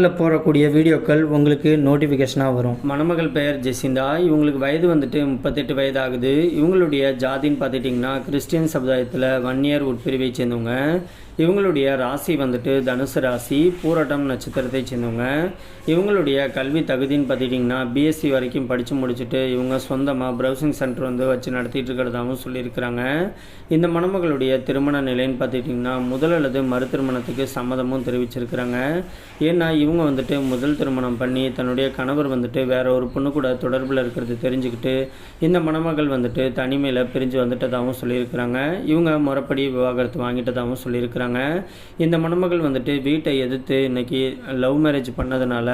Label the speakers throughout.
Speaker 1: சேனலில் போடக்கூடிய வீடியோக்கள் உங்களுக்கு நோட்டிஃபிகேஷனாக வரும். மணமகள் பெயர் ஜெசிந்தா. இவங்களுக்கு வயது வந்துட்டு முப்பத்தெட்டு வயது ஆகுது இவங்களுடைய ஜாதின்னு பார்த்துட்டிங்கன்னா கிறிஸ்டியன் சமுதாயத்தில் ஒன் இயர் உட்பிரிவை சேர்ந்தவங்க. இவங்களுடைய ராசி வந்துட்டு தனுசு ராசி பூரட்டம் நட்சத்திரத்தை சேர்ந்தவங்க. இவங்களுடைய கல்வி தகுதின்னு பார்த்துட்டிங்கன்னா பிஎஸ்சி வரைக்கும் படித்து முடிச்சுட்டு இவங்க சொந்தமாக ப்ரௌசிங் சென்டர் வந்து வச்சு நடத்திட்டு இருக்கிறதாகவும் சொல்லியிருக்கிறாங்க. இந்த மணமகளுடைய திருமண நிலைன்னு பார்த்துட்டிங்கன்னா முதல் அல்லது மறு திருமணத்துக்கு சம்மதமும் தெரிவிச்சிருக்கிறாங்க. ஏன்னா இவங்க வந்துட்டு முதல் திருமணம் பண்ணி தன்னுடைய கணவர் வந்துட்டு வேற ஒரு பொண்ணு கூட தொடர்பில் இருக்கிறது தெரிஞ்சுக்கிட்டு இந்த மணமகள் வந்துட்டு தனிமையில் பிரிஞ்சு வந்துட்டதாகவும் சொல்லியிருக்கிறாங்க. இவங்க முறைப்படி விவாகரத்து வாங்கிட்டதாகவும் சொல்லியிருக்கிறாங்க. இந்த மணமகள் வந்துட்டு வீட்டை எதிர்த்து இன்றைக்கி லவ் மேரேஜ் பண்ணதுனால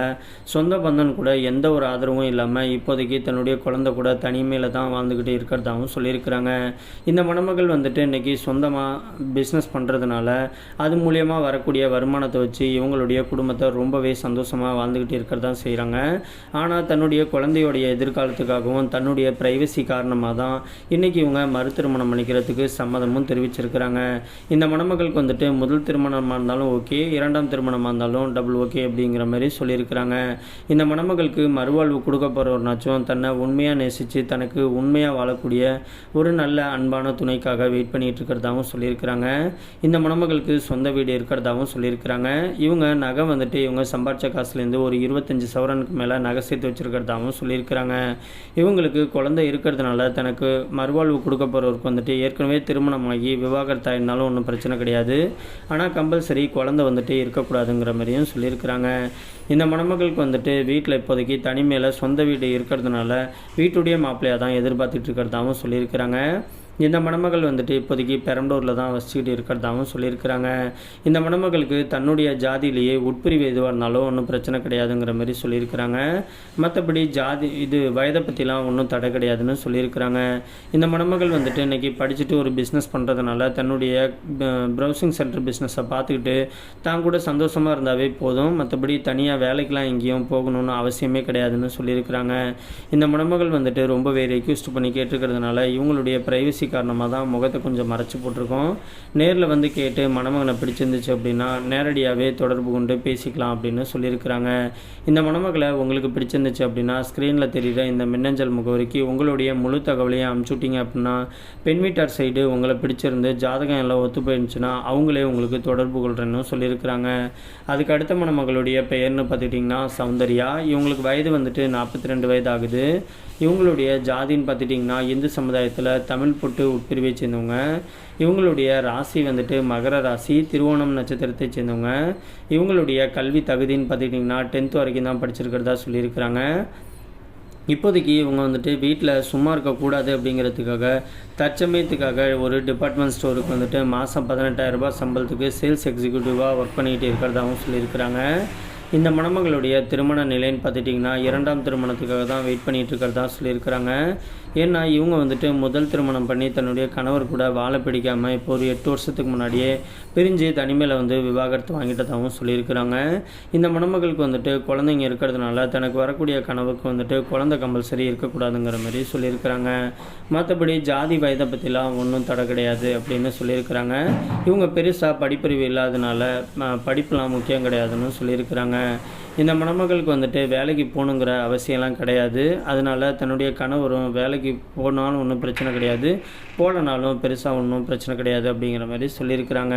Speaker 1: சொந்த பந்தன் கூட எந்த ஒரு ஆதரவும் இல்லாமல் இப்போதைக்கு தன்னுடைய குழந்தை கூட தனிமையில் தான் வாழ்ந்துக்கிட்டு இருக்கிறதாகவும் சொல்லியிருக்கிறாங்க. இந்த மணமகள் வந்துட்டு இன்றைக்கி சொந்தமாக பிஸ்னஸ் பண்ணுறதுனால அது மூலியமாக வரக்கூடிய வருமானத்தை வச்சு இவங்களுடைய குடும்பத்தை ரொம்பவே சந்தோஷமாக வாழ்ந்துக்கிட்டு இருக்கிறதா செய்கிறாங்க ஆனால் தன்னுடைய குழந்தையோடைய எதிர்காலத்துக்காகவும் தன்னுடைய ப்ரைவசி காரணமாக தான் இன்றைக்கி இவங்க மறு திருமணம் பண்ணிக்கிறதுக்கு சம்மதமும் தெரிவிச்சிருக்கிறாங்க. இந்த மணமகளுக்கு வந்துட்டு வந்துட்டு முதல் திருமணமாக இருந்தாலும் ஓகே இரண்டாம் திருமணமாக இருந்தாலும் டபுள் ஓகே அப்படிங்கிற மாதிரி சொல்லியிருக்கிறாங்க. இந்த மணமகளுக்கு மறுவாழ்வு கொடுக்க போகிறவர்னாச்சும் தன்னை உண்மையாக நேசித்து தனக்கு உண்மையாக வாழக்கூடிய ஒரு நல்ல அன்பான துணைக்காக வெயிட் பண்ணிகிட்டு இருக்கிறதாகவும் சொல்லியிருக்கிறாங்க. இந்த மணமகளுக்கு சொந்த வீடு இருக்கிறதாகவும் சொல்லியிருக்கிறாங்க. இவங்க நகை வந்துட்டு இவங்க சம்பாரிச்ச காசுலேருந்து ஒரு இருபத்தஞ்சி சவரனுக்கு மேலே நகை சேர்த்து வச்சுருக்கிறதாகவும் சொல்லியிருக்கிறாங்க. இவங்களுக்கு குழந்தை இருக்கிறதுனால தனக்கு மறுவாழ்வு கொடுக்க போகிறவருக்கு வந்துட்டு ஏற்கனவே திருமணமாகி விவாகரத்தாயிருந்தாலும் ஒன்றும் பிரச்சனை கிடையாது. ஆனால் கம்பல்சரி குழந்தை வந்துட்டு இருக்கக்கூடாதுங்கிற மாதிரியும் சொல்லியிருக்கிறாங்க. இந்த மணமகளுக்கு வந்துட்டு வீட்டில் இப்போதைக்கு தனிமையில் சொந்த வீடு இருக்கிறதுனால வீட்டுடைய மாப்பிள்ளையாக தான் எதிர்பார்த்துட்டு இருக்கிறதாகவும் சொல்லியிருக்கிறாங்க. இந்த மணமகள் வந்துட்டு இப்போதைக்கு பெரம்பலூரில் தான் வசிச்சுக்கிட்டு இருக்கிறதாகவும் சொல்லியிருக்கிறாங்க. இந்த மணமகளுக்கு தன்னுடைய ஜாதியிலேயே உட்பிரிவு எதுவாக இருந்தாலும் ஒன்றும் பிரச்சனை கிடையாதுங்கிற மாதிரி சொல்லியிருக்கிறாங்க. மற்றபடி ஜாதி இது வயதை பற்றிலாம் ஒன்றும் தடை கிடையாதுன்னு சொல்லியிருக்கிறாங்க. இந்த மணமகள் வந்துட்டு இன்றைக்கி படிச்சுட்டு ஒரு பிஸ்னஸ் பண்ணுறதுனால தன்னுடைய ப்ரௌசிங் சென்டர் பிஸ்னஸை பார்த்துக்கிட்டு தான் கூட சந்தோஷமாக இருந்தாவே போதும். மற்றபடி தனியாக வேலைக்கெலாம் எங்கேயும் போகணும்னு அவசியமே கிடையாதுன்னு சொல்லியிருக்கிறாங்க. இந்த மணமகள் வந்துட்டு ரொம்பவே ரெக்யூஸ்ட் பண்ணி கேட்டிருக்கிறதுனால இவங்களுடைய ப்ரைவசி காரணமாக தான் முகத்தை கொஞ்சம் மறைச்சி போட்டிருக்கோம். நேரில் வந்து கேட்டு மணமகனை பிடிச்சிருந்துச்சு அப்படின்னா நேரடியாகவே தொடர்பு கொண்டு பேசிக்கலாம் அப்படின்னு சொல்லியிருக்கிறாங்க. இந்த மணமகளை உங்களுக்கு பிடிச்சிருந்துச்சு அப்படின்னா ஸ்க்ரீனில் தெரிகிற இந்த மின்னஞ்சல் முகவரிக்கு உங்களுடைய முழு தகவலையும் அனுப்பிச்சுட்டிங்க அப்படின்னா பெண் வீட்டார் சைடு உங்களை பிடிச்சிருந்து ஜாதகம் எல்லாம் ஒத்து போயிருந்துச்சுன்னா அவங்களே உங்களுக்கு தொடர்பு கொள்கிறேன்னு சொல்லியிருக்கிறாங்க. அதுக்கு அடுத்த மணமகளுடைய பெயர்னு பார்த்துட்டிங்கன்னா சௌந்தர்யா. இவங்களுக்கு வயது வந்துட்டு நாற்பத்தி ரெண்டு வயது ஆகுது. இவங்களுடைய ஜாதின்னு பார்த்துட்டிங்கன்னா இந்து சமுதாயத்தில் தமிழ் பொட்டு உட்பிரிவை சேர்ந்தவங்க. இவங்களுடைய ராசி வந்துட்டு மகர ராசி திருவோணம் நட்சத்திரத்தை சேர்ந்தவங்க. இவங்களுடைய கல்வி தகுதின்னு பார்த்துக்கிட்டிங்கன்னா டென்த் வரைக்கும் தான் படிச்சிருக்கிறதா சொல்லியிருக்கிறாங்க. இப்போதைக்கு இவங்க வந்துட்டு வீட்டில் சும்மா இருக்கக்கூடாது அப்படிங்கிறதுக்காக தற்சமயத்துக்காக ஒரு டிபார்ட்மெண்ட் ஸ்டோருக்கு வந்துட்டு மாதம் பதினெட்டாயிரரூபா சம்பளத்துக்கு சேல்ஸ் எக்ஸிக்யூட்டிவாக ஒர்க் பண்ணிக்கிட்டு இருக்கிறதாகவும் சொல்லியிருக்கிறாங்க. இந்த மணமகளுடைய திருமண நிலைன்னு பார்த்துட்டிங்கன்னா இரண்டாம் திருமணத்துக்காக தான் வெயிட் பண்ணிகிட்டு இருக்கிறதா சொல்லியிருக்கிறாங்க. ஏன்னா இவங்க வந்துட்டு முதல் திருமணம் பண்ணி தன்னுடைய கணவர் கூட வாழ பிடிக்காமல் இப்போ ஒரு எட்டு வருஷத்துக்கு முன்னாடியே பிரிஞ்சு தனிமையில் வந்து விவாகரத்து வாங்கிட்டதாகவும் சொல்லியிருக்கிறாங்க. இந்த மணமகளுக்கு வந்துட்டு குழந்தைங்க இருக்கிறதுனால தனக்கு வரக்கூடிய கனவுக்கு வந்துட்டு குழந்தை கம்பல்சரி இருக்கக்கூடாதுங்கிற மாதிரி சொல்லியிருக்கிறாங்க. மற்றபடி ஜாதி வயதை பற்றிலாம் ஒன்றும் தடை கிடையாது அப்படின்னு சொல்லியிருக்கிறாங்க. இவங்க பெருசாக படிப்பறிவு இல்லாதனால படிப்புலாம் முக்கியம் கிடையாதுன்னு சொல்லியிருக்கிறாங்க. இந்த மணமகளுக்கு வந்துட்டு வேலைக்கு போகணுங்கிற அவசியம்லாம் கிடையாது. அதனால் தன்னுடைய கணவரும் வேலைக்கு போனாலும் ஒன்றும் பிரச்சனை கிடையாது. போகலனாலும் பெருசாக ஒன்றும் பிரச்சனை கிடையாது அப்படிங்கிற மாதிரி சொல்லியிருக்கிறாங்க.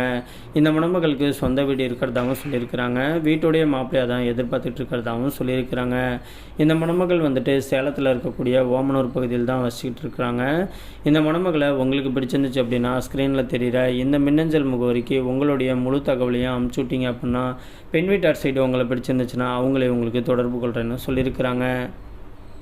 Speaker 1: இந்த மணமகளுக்கு சொந்த வீடு இருக்கிறதாகவும் சொல்லியிருக்கிறாங்க. வீட்டுடைய மாப்பிள்ளையாக தான் எதிர்பார்த்துட்டு இருக்கிறதாகவும் சொல்லியிருக்கிறாங்க. இந்த மணமகள் வந்துட்டு சேலத்தில் இருக்கக்கூடிய ஓமனூர் பகுதியில் தான் வசிக்கிட்டு இருக்கிறாங்க. இந்த மணமகளை உங்களுக்கு பிடிச்சிருந்துச்சு அப்படின்னா ஸ்க்ரீனில் தெரிகிற இந்த மின்னஞ்சல் முகவரிக்கு உங்களுடைய முழு தகவலையும் அமுச்சு விட்டீங்க அப்படின்னா பெண் வீட்டார் சைடு உங்களை பிடிச்சிருந்துச்சுன்னா அவங்களே உங்களுக்கு தொடர்பு கொள்கிறேன்னு சொல்லியிருக்கிறாங்க.